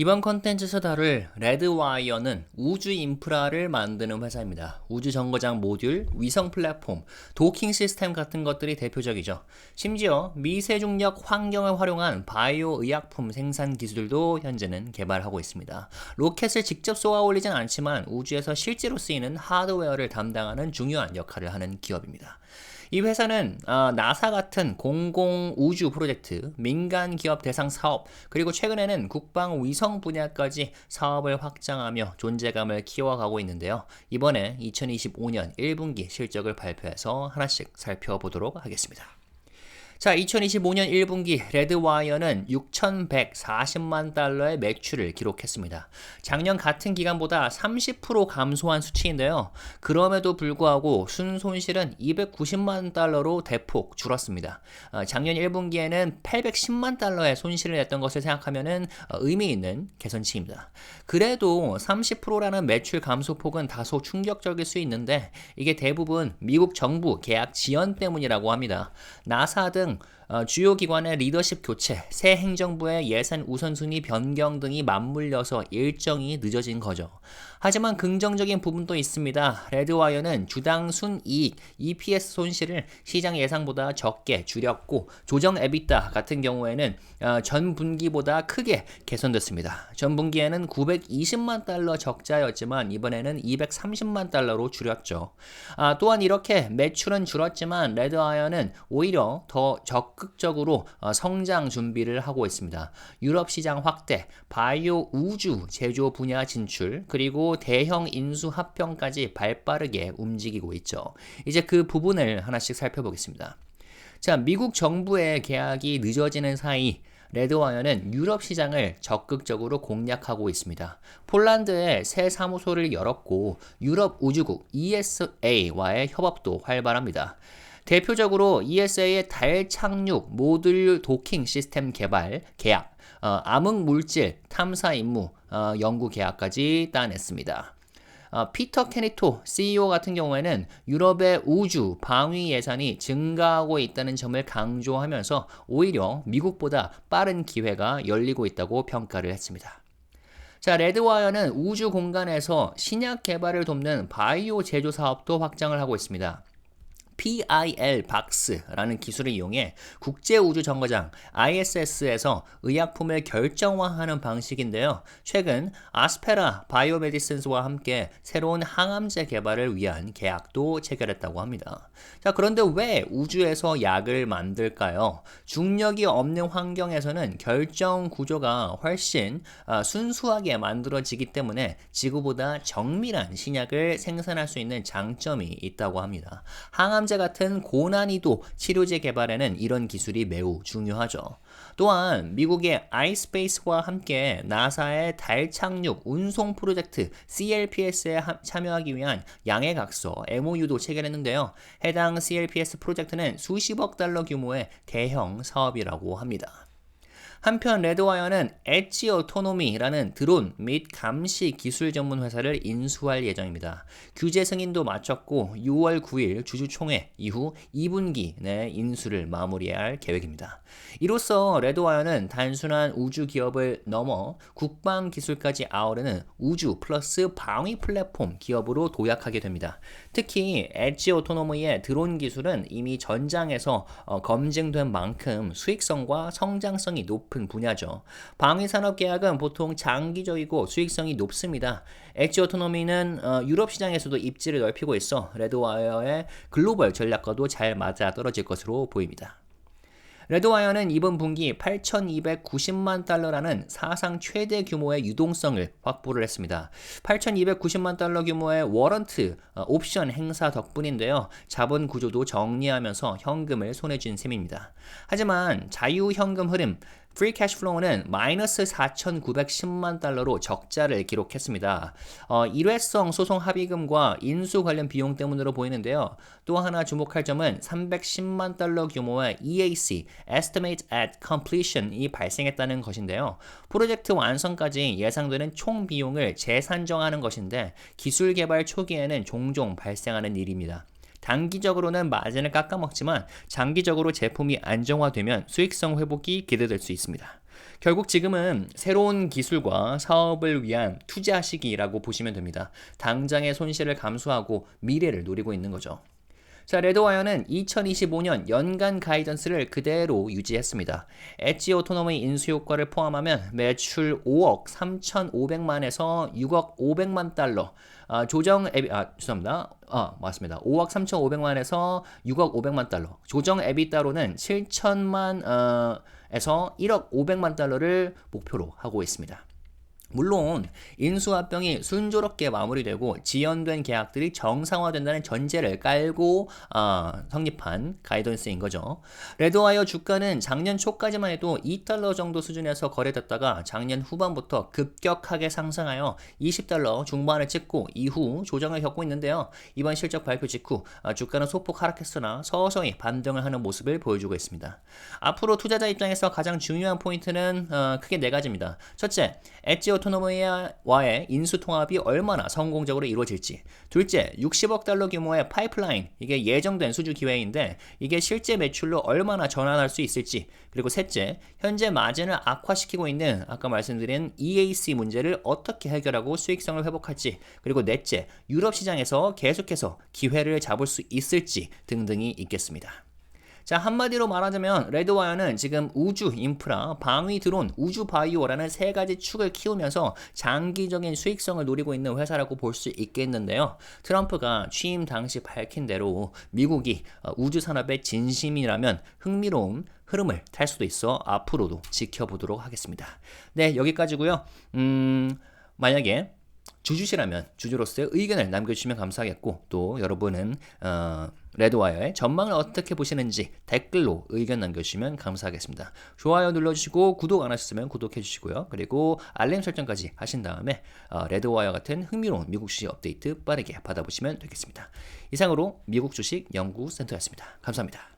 이번 컨텐츠에서 다룰 레드와이어는 우주 인프라를 만드는 회사입니다. 우주 정거장 모듈, 위성 플랫폼, 도킹 시스템 같은 것들이 대표적이죠. 심지어 미세중력 환경을 활용한 바이오 의약품 생산 기술도 현재는 개발하고 있습니다. 로켓을 직접 쏘아 올리진 않지만 우주에서 실제로 쓰이는 하드웨어를 담당하는 중요한 역할을 하는 기업입니다. 이 회사는 어, 나사 같은 공공 우주 프로젝트, 민간 기업 대상 사업, 그리고 최근에는 국방 위성 분야까지 사업을 확장하며 존재감을 키워가고 있는데요. 이번에 2025년 1분기 실적을 발표해서 하나씩 살펴보도록 하겠습니다. 자, 2025년 1분기 레드와이어는 6,140만 달러의 매출을 기록했습니다. 작년 같은 기간보다 30% 감소한 수치인데요. 그럼에도 불구하고 순손실은 290만 달러로 대폭 줄었습니다. 어, 작년 1분기에는 810만 달러의 손실을 냈던 것을 생각하면 어, 의미 있는 개선치입니다. 그래도 30%라는 매출 감소폭은 다소 충격적일 수 있는데 이게 대부분 미국 정부 계약 지연 때문이라고 합니다. 나사 등등 어, 주요 기관의 리더십 교체, 새 행정부의 예산 우선순위 변경 등이 맞물려서 일정이 늦어진 거죠. 하지만 긍정적인 부분도 있습니다. 레드와이어는 주당 순이익 EPS 손실을 시장 예상보다 적게 줄였고 조정 에비타 같은 경우에는 어, 전 분기보다 크게 개선됐습니다. 전 분기에는 920만 달러 적자였지만 이번에는 230만 달러로 줄였죠. 아, 또한 이렇게 매출은 줄었지만 레드와이어는 오히려 더 적. 적극적으로 어, 성장 준비를 하고 있습니다. 유럽 시장 확대, 바이오 우주 제조 분야 진출, 그리고 대형 인수 합병까지 발빠르게 움직이고 있죠. 이제 그 부분을 하나씩 살펴보겠습니다. 자, 미국 정부의 계약이 늦어지는 사이 레드와이어는 유럽 시장을 적극적으로 공략하고 있습니다. 폴란드에 새 사무소를 열었고 유럽 우주국 ESA와의 협업도 활발합니다. 대표적으로 ESA의 달 착륙 모듈 도킹 시스템 개발 계약, 어, 암흑 물질 탐사 임무 어, 연구 계약까지 따냈습니다. 어, 피터 케니토 CEO 같은 경우에는 유럽의 우주 방위 예산이 증가하고 있다는 점을 강조하면서 오히려 미국보다 빠른 기회가 열리고 있다고 평가를 했습니다. 자, 레드와이어는 우주 공간에서 신약 개발을 돕는 바이오 제조 사업도 확장을 하고 있습니다. PIL 박스라는 기술을 이용해 국제 우주 정거장 ISS에서 의약품을 결정화하는 방식인데요. 최근 아스페라 바이오메디슨스와 함께 새로운 항암제 개발을 위한 계약도 체결했다고 합니다. 자, 그런데 왜 우주에서 약을 만들까요? 중력이 없는 환경에서는 결정 구조가 훨씬 아, 순수하게 만들어지기 때문에 지구보다 정밀한 신약을 생산할 수 있는 장점이 있다고 합니다. 항암 항암제 같은 고난이도 치료제 개발에는 이런 기술이 매우 중요하죠. 또한 미국의 아이스페이스와 함께 나사의 달 착륙 운송 프로젝트 CLPS에 참여하기 위한 양해각서 MOU도 체결했는데요. 해당 CLPS 프로젝트는 수십억 달러 규모의 대형 사업이라고 합니다. 한편 레드와이어는 엣지 오토노미라는 드론 및 감시 기술 전문 회사를 인수할 예정입니다. 규제 승인도 마쳤고 6월 9일 주주총회 이후 2분기 내 인수를 마무리할 계획입니다. 이로써 레드와이어는 단순한 우주 기업을 넘어 국방 기술까지 아우르는 우주 플러스 방위 플랫폼 기업으로 도약하게 됩니다. 특히 엣지 오토노미의 드론 기술은 이미 전장에서 어, 검증된 만큼 수익성과 성장성이 높은 분야죠. 방위산업 계약은 보통 장기적이고 수익성이 높습니다. 엣지 오토노미는 어, 유럽 시장에서도 입지를 넓히고 있어 레드와이어의 글로벌 전략과도 잘 맞아 떨어질 것으로 보입니다. 레드와이어는 이번 분기 8,290만 달러라는 사상 최대 규모의 유동성을 확보를 했습니다. 8,290만 달러 규모의 워런트 어, 옵션 행사 덕분인데요. 자본 구조도 정리하면서 현금을 손에 쥔 셈입니다. 하지만 자유 현금 흐름 프리 캐시 플로우는 마이너스 4,910만 달러로 적자를 기록했습니다. 어, 일회성 소송 합의금과 인수 관련 비용 때문으로 보이는데요. 또 하나 주목할 점은 310만 달러 규모의 EAC, Estimate at Completion이 발생했다는 것인데요. 프로젝트 완성까지 예상되는 총 비용을 재산정하는 것인데 기술 개발 초기에는 종종 발생하는 일입니다. 단기적으로는 마진을 깎아먹지만 장기적으로 제품이 안정화되면 수익성 회복이 기대될 수 있습니다. 결국 지금은 새로운 기술과 사업을 위한 투자 시기라고 보시면 됩니다. 당장의 손실을 감수하고 미래를 노리고 있는 거죠. 자, 레드와이어는 2025년 연간 가이던스를 그대로 유지했습니다. 엣지 오토노미 인수 효과를 포함하면 매출 5억 3,500만에서 6억 500만 달러, 아, 조정 에비, 아, 죄송합니다. 아, 맞습니다. 5억 3,500만에서 6억 500만 달러. 조정 에비따로는 7천만, 어, 에서 1억 500만 달러를 목표로 하고 있습니다. 물론 인수합병이 순조롭게 마무리되고 지연된 계약들이 정상화된다는 전제를 깔고 어, 성립한 가이던스인 거죠. 레드와이어 주가는 작년 초까지만 해도 2달러 정도 수준에서 거래됐다가 작년 후반부터 급격하게 상승하여 20달러 중반을 찍고 이후 조정을 겪고 있는데요. 이번 실적 발표 직후 어, 주가는 소폭 하락했으나 서서히 반등을 하는 모습을 보여주고 있습니다. 앞으로 투자자 입장에서 가장 중요한 포인트는 어, 크게 네 가지입니다. 첫째, 엣지 오 토노미와의 인수 통합이 얼마나 성공적으로 이루어질지. 둘째, 60억 달러 규모의 파이프라인. 이게 예정된 수주 기회인데 이게 실제 매출로 얼마나 전환할 수 있을지. 그리고 셋째, 현재 마진을 악화시키고 있는 아까 말씀드린 EAC 문제를 어떻게 해결하고 수익성을 회복할지. 그리고 넷째, 유럽 시장에서 계속해서 기회를 잡을 수 있을지 등등이 있겠습니다. 자, 한마디로 말하자면 레드와이어는 지금 우주 인프라, 방위 드론, 우주 바이오라는 세 가지 축을 키우면서 장기적인 수익성을 노리고 있는 회사라고 볼 수 있겠는데요. 트럼프가 취임 당시 밝힌 대로 미국이 어, 우주 산업의 진심이라면 흥미로운 흐름을 탈 수도 있어 앞으로도 지켜보도록 하겠습니다. 네, 여기까지고요. 음, 만약에 주주시라면 주주로서의 의견을 남겨주시면 감사하겠고 또 여러분은 어, 레드와이어의 전망을 어떻게 보시는지 댓글로 의견 남겨주시면 감사하겠습니다. 좋아요 눌러주시고 구독 안 하셨으면 구독해 주시고요. 그리고 알림 설정까지 하신 다음에 어, 레드와이어 같은 흥미로운 미국 주식 업데이트 빠르게 받아보시면 되겠습니다. 이상으로 미국 주식 연구센터였습니다. 감사합니다.